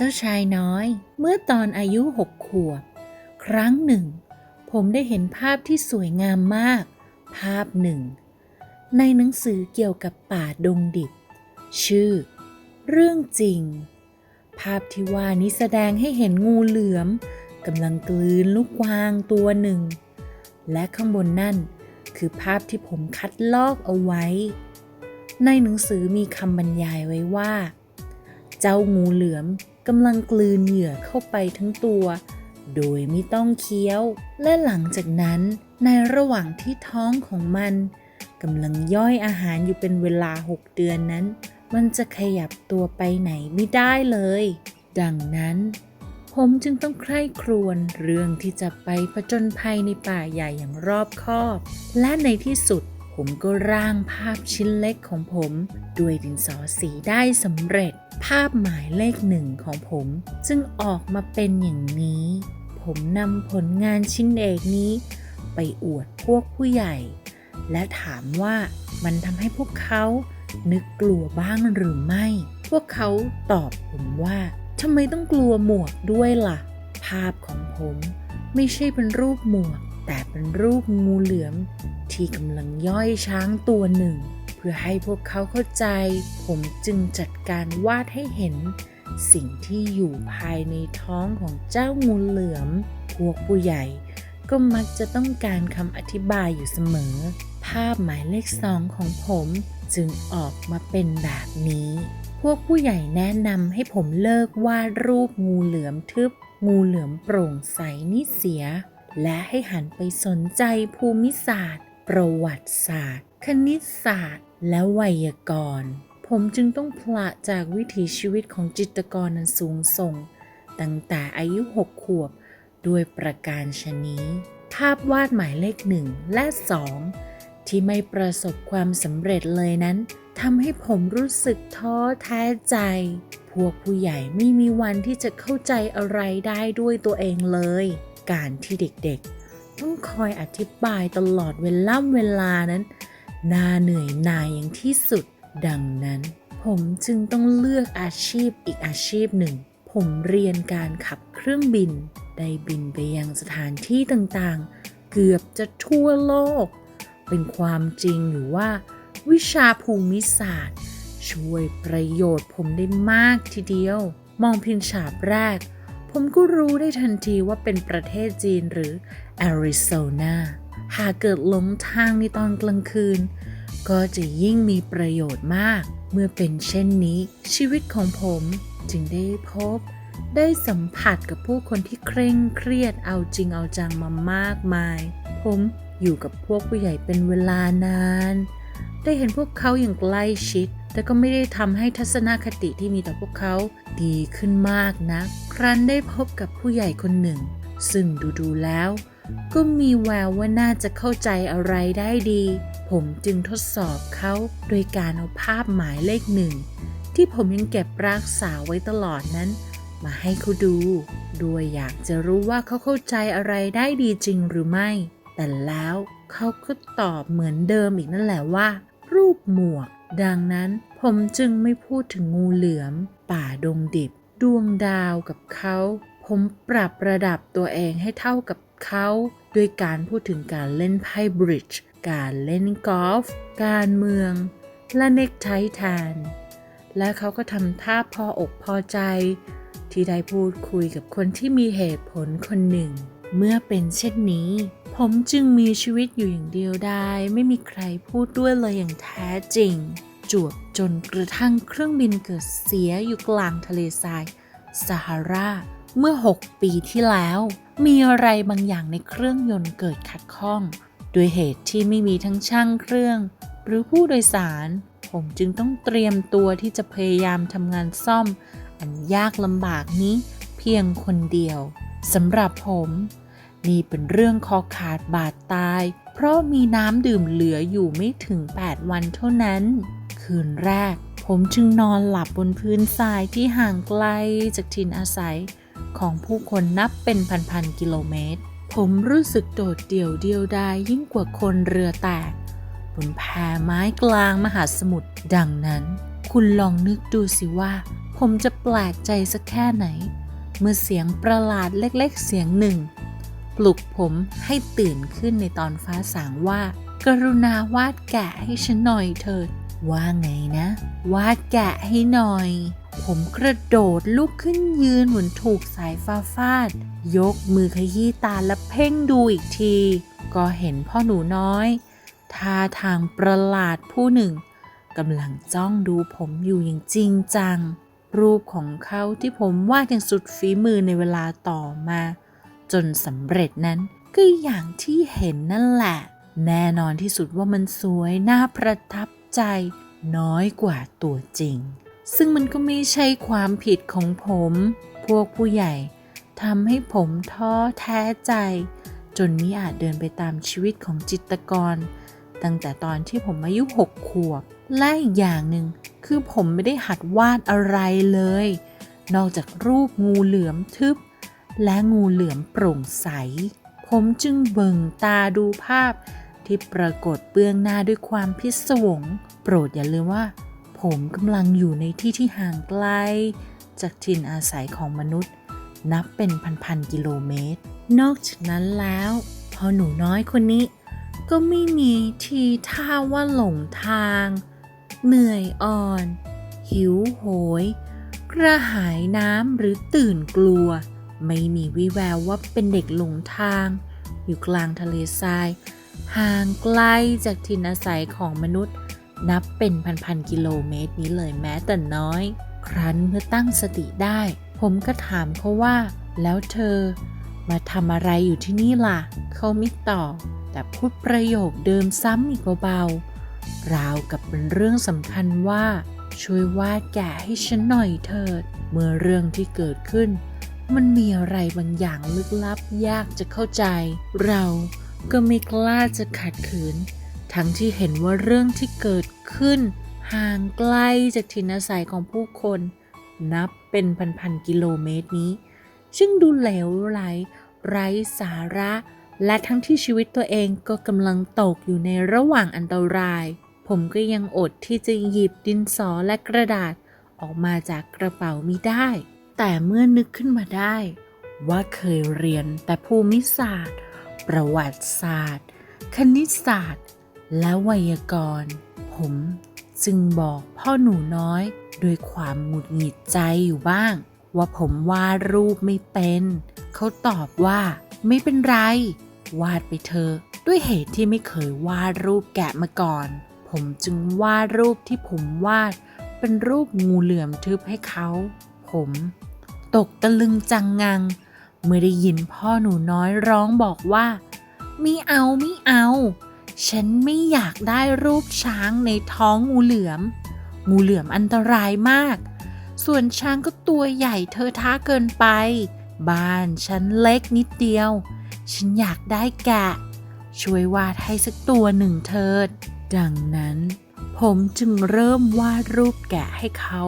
เจ้าชายน้อย เมื่อตอนอายุหกขวบ ครั้งหนึ่ง ผมได้เห็นภาพที่สวยงามมาก ภาพหนึ่ง ในหนังสือเกี่ยวกับป่าดงดิบ ชื่อ เรื่องจริง ภาพที่ว่านี้แสดงให้เห็นงูเหลือมกำลังกลืนลูกกวางตัวหนึ่ง และข้างบนนั่นคือภาพที่ผมคัดลอกเอาไว้ ในหนังสือมีคำบรรยายไว้ว่า เจ้างูเหลือม กำลังกลืนเหยื่อเข้าไปทั้งตัว โดยไม่ต้องเคี้ยว และหลังจากนั้น ในระหว่างที่ท้องของมันกำลังย่อยอาหารอยู่เป็นเวลา 6 เดือนนั้น มันจะขยับตัวไปไหนไม่ได้เลย ดังนั้น ผมจึงต้องใคร่ครวญเรื่องที่จะไปผจญภัยในป่าใหญ่อย่างรอบคอบ และในที่สุด ผมก็ร่างภาพชิ้นเล็กของผม ด้วยดินสอสีได้สำเร็จ ภาพหมายเลขหนึ่งของผมจึงออกมาเป็นอย่างนี้ ผมนำผลงานชิ้นเอกนี้ ไปอวดพวกผู้ใหญ่ และถามว่ามันทำให้พวกเขานึกกลัวบ้างหรือไม่ พวกเขาตอบผมว่าทำไมต้องกลัวหมวกด้วยล่ะ ภาพของผมไม่ใช่เป็นรูปหมวก แต่เป็นรูปงูเหลือม ที่กำลังย่อยช้างตัวหนึ่ง เพื่อให้พวกเขาเข้าใจ ผมจึงจัดการวาดให้เห็น สิ่งที่อยู่ภายในท้องของเจ้างูเหลือม พวกผู้ใหญ่ ก็มักจะต้องการคำอธิบายอยู่เสมอ ภาพหมายเลขสองของผมจึงออกมาเป็นแบบนี้ พวกผู้ใหญ่แนะนำให้ผมเลิกวาดรูปงูเหลือมทึบ งูเหลือมโปร่งใสนี่เสีย และให้หันไปสนใจภูมิศาสตร์ ประวัติศาสตร์ คณิตศาสตร์ และไวยากรณ์ ผมจึงต้องพละจากวิถีชีวิตของจิตรกรนันสูงส่ง ตั้งแต่อายุหกขวบ ด้วยประการชนี้ ภาพวาดหมายเลขหนึ่งและสองที่ไม่ประสบความสำเร็จเลยนั้นทำให้ผมรู้สึกท้อแท้ใจ พวกผู้ใหญ่ไม่มีวันที่จะเข้าใจอะไรได้ด้วยตัวเองเลย การที่เด็กๆ ต้องคอยอธิบายตลอดเวลาเวลานั้นน่าเหนื่อยหน่ายอย่างที่สุด ดังนั้น ผมจึงต้องเลือกอาชีพอีกอาชีพหนึ่ง ผมเรียนการขับเครื่องบิน ได้บินไปยังสถานที่ต่างๆ เกือบจะทั่วโลก เป็นความจริงอยู่ว่า วิชาภูมิศาสตร์ ช่วยประโยชน์ผมได้มากทีเดียว มองเพียงฉาบแรก ผมก็รู้ได้ทันทีว่าเป็นประเทศจีนหรือแอริโซนาหากเกิดหลงทางในตอนกลางคืน ก็จะยิ่งมีประโยชน์มาก เมื่อเป็นเช่นนี้ชีวิตของผมจึงได้พบ ได้สัมผัสกับผู้คนที่เคร่งเครียดเอาจริงเอาจังมามากมาย ผมอยู่กับพวกผู้ใหญ่เป็นเวลานาน ได้เห็นพวกเขาอย่างใกล้ชิด แต่ก็ไม่ได้ทำให้ทัศนคติที่มีต่อพวกเขาดีขึ้นมากนะักครั้นได้พบกับผู้ใหญ่คนหนึ่ง ซึ่งดูๆแล้ว ก็มีแววว่าน่าจะเข้าใจอะไรได้ดี ผมจึงทดสอบเขาโดยการเอาภาพหมายเลขหนึ่งที่ผมยังเก็บรักษาไว้ตลอดนั้นมาให้เขาดู ด้วยอยากจะรู้ว่าเขาเข้าใจอะไรได้ดีจริงหรือไม่ แต่แล้วเขาก็ตอบเหมือนเดิมอีกนั่นแหละว่า รูปหมวก ดังนั้นผมจึงไม่พูดถึงงูเหลือม ป่าดงดิบ ดวงดาวกับเขา ผมปรับระดับตัวเองให้เท่ากับเขาด้วยการพูดถึงการเล่นไพ่บริดจ์การเล่นกอล์ฟการเมือง และเน็กไทแทน และเขาก็ทำท่าพออกพอใจ ที่ได้พูดคุยกับคนที่มีเหตุผลคนหนึ่ง เมื่อเป็นเช่นนี้ ผมจึงมีชีวิตอยู่อย่างเดียวได้ ไม่มีใครพูดด้วยเลยอย่างแท้จริง จวบจนกระทั่งเครื่องบินเกิดเสียอยู่กลางทะเลทรายซาฮาราเมื่อ 6 ปีที่แล้ว มีอะไรบางอย่างในเครื่องยนต์เกิดขัดข้อง ด้วยเหตุที่ไม่มีทั้งช่างเครื่อง หรือผู้โดยสาร ผมจึงต้องเตรียมตัวที่จะพยายามทำงานซ่อม อันยากลำบากนี้เพียงคนเดียวสำหรับผม นี่เป็นเรื่องคอขาดบาดตาย เพราะมีน้ำดื่มเหลืออยู่ไม่ถึง 8 วันเท่านั้น คืนแรก ผมจึงนอนหลับบนพื้นทรายที่ห่างไกลจากถิ่นอาศัย ของผู้คนนับเป็นพันๆกิโลเมตร ผมรู้สึกโดดเดี่ยวเดียวดายยิ่งกว่าคนเรือแตก บนแพไม้กลางมหาสมุทรดังนั้น คุณลองนึกดูสิว่า ผมจะแปลกใจสักแค่ไหน เมื่อเสียงประหลาดเล็กๆเสียงหนึ่ง ปลุกผมให้ตื่นขึ้นในตอนฟ้าสางว่า กรุณาวาดแกะให้ฉันหน่อยเถิด ว่าไงนะ วาดแกะให้หน่อย ผมกระโดดลุกขึ้นยืนเหมือนถูกสายฟ้าฟาด ยกมือขยี้ตาและเพ่งดูอีกที ก็เห็นพ่อหนูน้อยท่าทางประหลาดผู้หนึ่งกำลังจ้องดูผมอยู่อย่างจริงจัง รูปของเขาที่ผมวาดอย่างสุดฝีมือในเวลาต่อมา จนสำเร็จนั้นก็อย่างที่เห็นนั่นแหละ แน่นอนที่สุดว่ามันสวยน่าประทับใจ น้อยกว่าตัวจริง ซึ่งมันก็ไม่ใช่ความผิดของผม พวกผู้ใหญ่ทำให้ผมท้อแท้ใจ จนมิอาจเดินไปตามชีวิตของจิตกร ตั้งแต่ตอนที่ผมอายุหกขวบ และอีกอย่างหนึ่งคือผมไม่ได้หัดวาดอะไรเลย นอกจากรูปงูเหลือมทึบ และงูเหลือมโปร่งใส ผมจึงเบิ่งตาดูภาพ ที่ปรากฏเบื้องหน้าด้วยความพิศวง โปรดอย่าลืมว่า ผมกำลังอยู่ในที่ที่ห่างไกล จากถิ่นอาศัยของมนุษย์ นับเป็นพันๆกิโลเมตร นอกจากนั้นแล้วพอหนูน้อยคนนี้ ก็ไม่มีทีท่าว่าหลงทาง เหนื่อยอ่อน หิวโหย กระหายน้ำหรือตื่นกลัว ไม่มีวิแววว่าเป็นเด็กหลงทาง อยู่กลางทะเลทราย ห่างไกลจากถิ่นอาศัยของมนุษย์ นับเป็นพันๆกิโลเมตรนี้เลยแม้แต่น้อย ครั้นเมื่อตั้งสติได้ ผมก็ถามเขาว่า แล้วเธอ มาทำอะไรอยู่ที่นี่ล่ะ เขาไม่ตอบแต่พูดประโยคเดิมซ้ำอีกเบาๆราวกับเป็นเรื่องสำคัญว่า ช่วยวาดแกะให้ฉันหน่อยเถิด เมื่อเรื่องที่เกิดขึ้น มันมีอะไรบางอย่างลึกลับยากจะเข้าใจ เราก็ไม่กล้าจะขัดขืน ทั้งที่เห็นว่าเรื่องที่เกิดขึ้น ห่างไกลจากถิ่นอาศัยของผู้คน นับเป็นพันๆกิโลเมตรนี้ ซึ่งดูเหลวไหล ไร้สาระ และทั้งที่ชีวิตตัวเองก็กำลังตกอยู่ในระหว่างอันตราย ผมก็ยังอดที่จะหยิบดินสอและกระดาษออกมาจากกระเป๋ามิได้ แต่เมื่อนึกขึ้นมาได้ ว่าเคยเรียนแต่ภูมิศาสตร์ ประวัติศาสตร์ คณิตศาสตร์ และไวยากรณ์ ผมจึงบอกพ่อหนูน้อยด้วยความหงุดหงิดใจอยู่บ้าง ว่าผมวาดรูปไม่เป็น เขาตอบว่าไม่เป็นไร วาดไปเถอะด้วยเหตุที่ไม่เคยวาดรูปแกะมาก่อน ผมจึงวาดรูปที่ผมวาด เป็นรูปงูเหลือมทึบให้เขา ผม ตกตะลึงจังงัง เมื่อได้ยินพ่อหนูน้อยร้องบอกว่าไม่เอาไม่เอา ฉันไม่อยากได้รูปช้างในท้องงูเหลือม งูเหลือมอันตรายมาก ส่วนช้างก็ตัวใหญ่เธอท้าเกินไป บ้านฉันเล็กนิดเดียว ฉันอยากได้แกะ ช่วยวาดให้สักตัวหนึ่งเถิด ดังนั้น ผมจึงเริ่มวาดรูปแกะให้เขา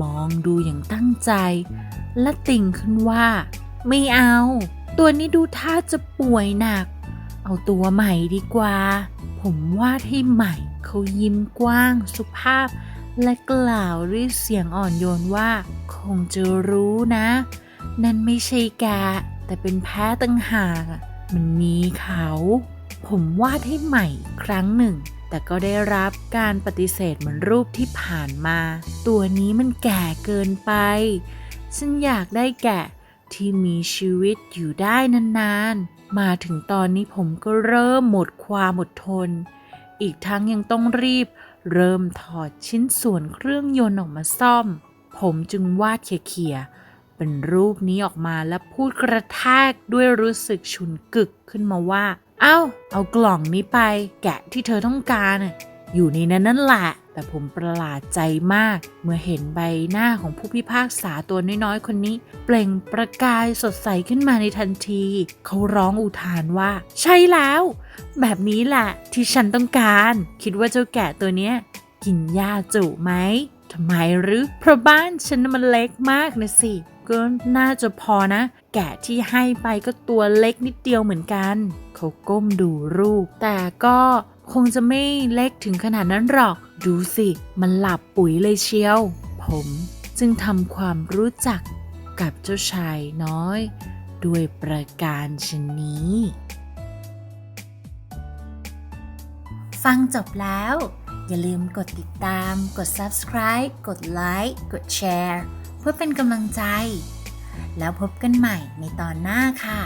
มองดูอย่างตั้งใจ และติ่งขึ้นว่า ไม่เอา ตัวนี้ดูท่าจะป่วยหนัก เอาตัวใหม่ดีกว่า ผมวาดให้ใหม่เขายิ้มกว้างสุภาพ และกล่าวด้วยเสียงอ่อนโยนว่า คงจะรู้นะ นั่นไม่ใช่แกแต่เป็นแพ้ตั้งหากมันมีเขา ผมวาดให้ใหม่ครั้งหนึ่ง แต่ก็ได้รับการปฏิเสธเหมือนรูปที่ผ่านมา ตัวนี้มันแก่เกินไป ฉันอยากได้แกะที่มีชีวิตอยู่ได้นานๆ มาถึงตอนนี้ผมก็เริ่มหมดความอดทน อีกทั้งยังต้องรีบ เริ่มถอดชิ้นส่วนเครื่องยนต์ออกมาซ่อม ผมจึงวาดเขี่ยๆ เป็นรูปนี้ออกมาและพูดกระแทกด้วยรู้สึกฉุนกึกขึ้นมาว่า เอ้า เอากล่องนี้ไป แกะที่เธอต้องการอยู่ในนั้นนั่นแหละ แต่ผมประหลาดใจมาก เมื่อเห็นใบหน้าของผู้พิพากษาตัวน้อยๆ คนนี้ เปล่งประกายสดใสขึ้นมาในทันที เขาร้องอุทานว่า ใช่แล้ว แบบนี้แหละที่ฉันต้องการ คิดว่าเจ้าแกะตัวเนี้ย กินหญ้าจุไหมทำไมหรือเพราะบ้านฉันมันเล็กมากนะสิ ก็น่าจะพอนะ แกะที่ให้ไปก็ตัวเล็กนิดเดียวเหมือนกัน เขาก้มดูรูป แต่ก็คงจะไม่เล็กถึงขนาดนั้นหรอก ดูสิ มันหลับปุ๋ยเลยเชียว ผมจึงทำความรู้จักกับเจ้าชายน้อย ด้วยประการชนนี้ ฟังจบแล้ว อย่าลืมกดติดตาม กด subscribe กดไลค์ กดแชร์ เพื่อเป็นกำลังใจ แล้วพบกันใหม่ในตอนหน้าค่ะ